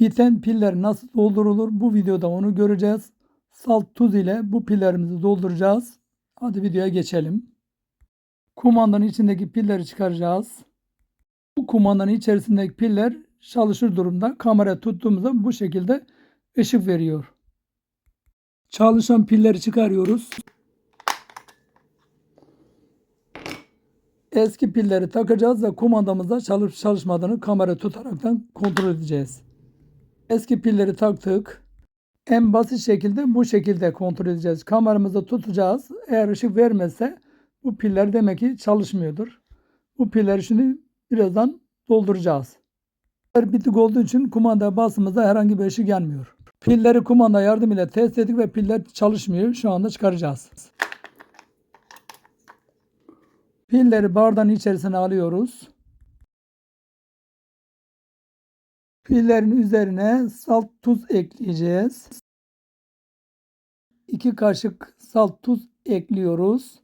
Biten piller nasıl doldurulur? Bu videoda onu göreceğiz. Salt tuz ile bu pillerimizi dolduracağız. Hadi videoya geçelim. Kumandanın içindeki pilleri çıkaracağız. Bu kumandanın içerisindeki piller çalışır durumda. Kamera tuttuğumuzda bu şekilde ışık veriyor. Çalışan pilleri çıkarıyoruz. Eski pilleri takacağız ve kumandamızda çalışıp çalışmadığını kamera tutaraktan kontrol edeceğiz. Eski pilleri taktık. En basit şekilde bu şekilde kontrol edeceğiz. Kameramızda tutacağız. Eğer ışık vermezse bu piller demek ki çalışmıyordur. Bu pilleri şimdi birazdan dolduracağız. Piller bitik olduğu için kumanda basımızda herhangi bir ışık yanmıyor. Pilleri kumanda yardımıyla test ettik ve piller çalışmıyor. Şu anda çıkaracağız. Pilleri bardağın içerisine alıyoruz. Pillerin üzerine salt tuz ekleyeceğiz. 2 kaşık salt tuz ekliyoruz.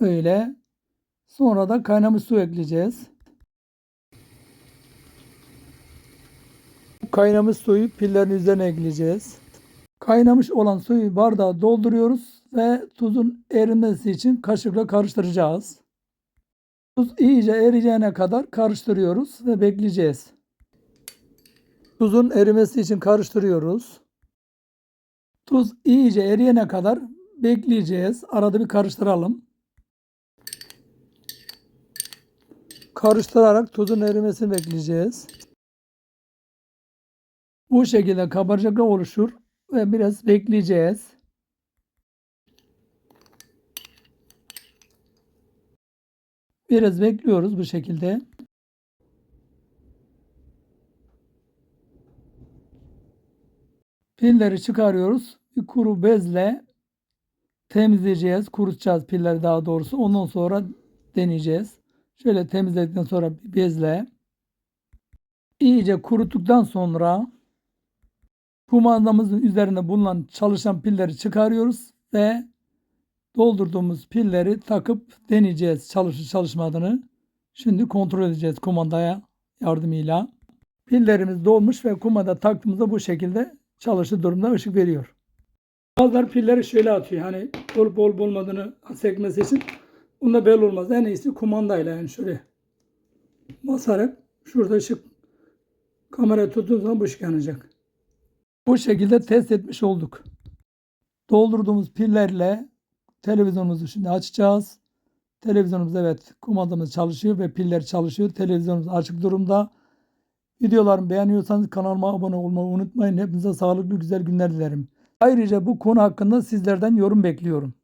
Öyle. Sonra da kaynamış su ekleyeceğiz. Kaynamış suyu pillerin üzerine ekleyeceğiz. Kaynamış olan suyu bardağa dolduruyoruz ve tuzun erimesi için kaşıkla karıştıracağız. Tuz iyice eriyene kadar karıştırıyoruz ve bekleyeceğiz. Tuzun erimesi için karıştırıyoruz. Tuz iyice eriyene kadar bekleyeceğiz. Arada bir karıştıralım. Karıştırarak tuzun erimesini bekleyeceğiz. Bu şekilde kabarcıklar oluşur ve biraz bekleyeceğiz. Biraz bekliyoruz bu şekilde. Pilleri çıkarıyoruz. Bir kuru bezle temizleyeceğiz. Kurutacağız pilleri daha doğrusu. Ondan sonra deneyeceğiz. Şöyle temizledikten sonra bezle iyice kuruttuktan sonra kumandamızın üzerinde bulunan çalışan pilleri çıkarıyoruz ve doldurduğumuz pilleri takıp deneyeceğiz çalışıp çalışmadığını. Şimdi kontrol edeceğiz kumandaya yardımıyla. Pillerimiz dolmuş ve kumanda taktığımızda bu şekilde çalışır durumda ışık veriyor. Bazıları pilleri şöyle atıyor. Hani olup olup olmadığını sekmesi için. Bunda belli olmaz. En iyisi kumandayla yani şöyle basarak şurada ışık kamera tuttuğunuz zaman bu ışık yanacak. Bu şekilde test etmiş olduk. Doldurduğumuz pillerle televizyonumuzu şimdi açacağız. Televizyonumuz evet kumandamız çalışıyor ve piller çalışıyor. Televizyonumuz açık durumda. Videolarımı beğeniyorsanız kanalıma abone olmayı unutmayın. Hepinize sağlıklı güzel günler dilerim. Ayrıca bu konu hakkında sizlerden yorum bekliyorum.